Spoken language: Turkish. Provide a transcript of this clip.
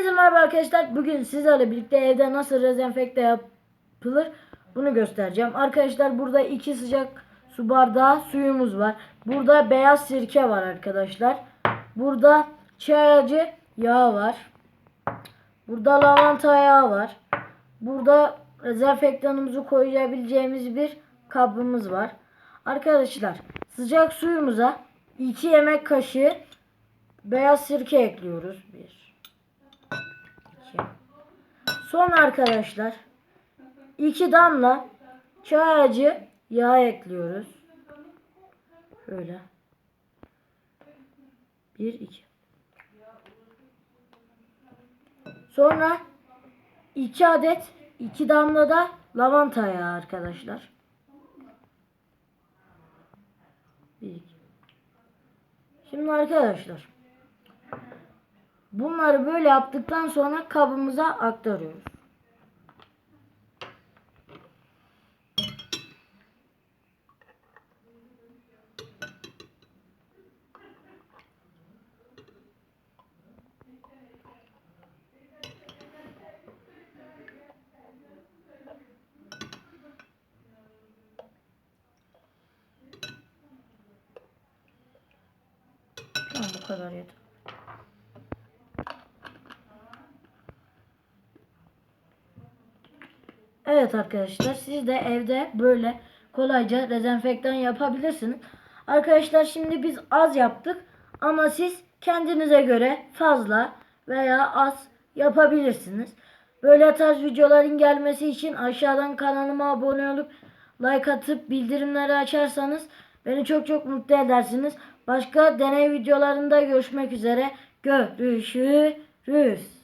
Herkese merhaba arkadaşlar. Bugün sizlerle birlikte evde nasıl dezenfekte yapılır bunu göstereceğim. Arkadaşlar burada iki sıcak su bardağı suyumuz var. Burada beyaz sirke var arkadaşlar. Burada çay acı yağı var. Burada lavanta yağı var. Burada dezenfektanımızı koyabileceğimiz bir kabımız var. Arkadaşlar sıcak suyumuza 2 yemek kaşığı beyaz sirke ekliyoruz. 1 2 Sonra arkadaşlar 2 damla çay acı yağ ekliyoruz. Şöyle. 1 2 Sonra 2 adet 2 damla da lavanta yağı arkadaşlar. 1 2 Şimdi arkadaşlar bunları böyle yaptıktan sonra kabımıza aktarıyoruz. Tamam bu kadar yeter. Evet arkadaşlar siz de evde böyle kolayca dezenfektan yapabilirsiniz. Arkadaşlar şimdi biz az yaptık ama siz kendinize göre fazla veya az yapabilirsiniz. Böyle tarz videoların gelmesi için aşağıdan kanalıma abone olup like atıp bildirimleri açarsanız beni çok çok mutlu edersiniz. Başka deney videolarında görüşmek üzere. Görüşürüz.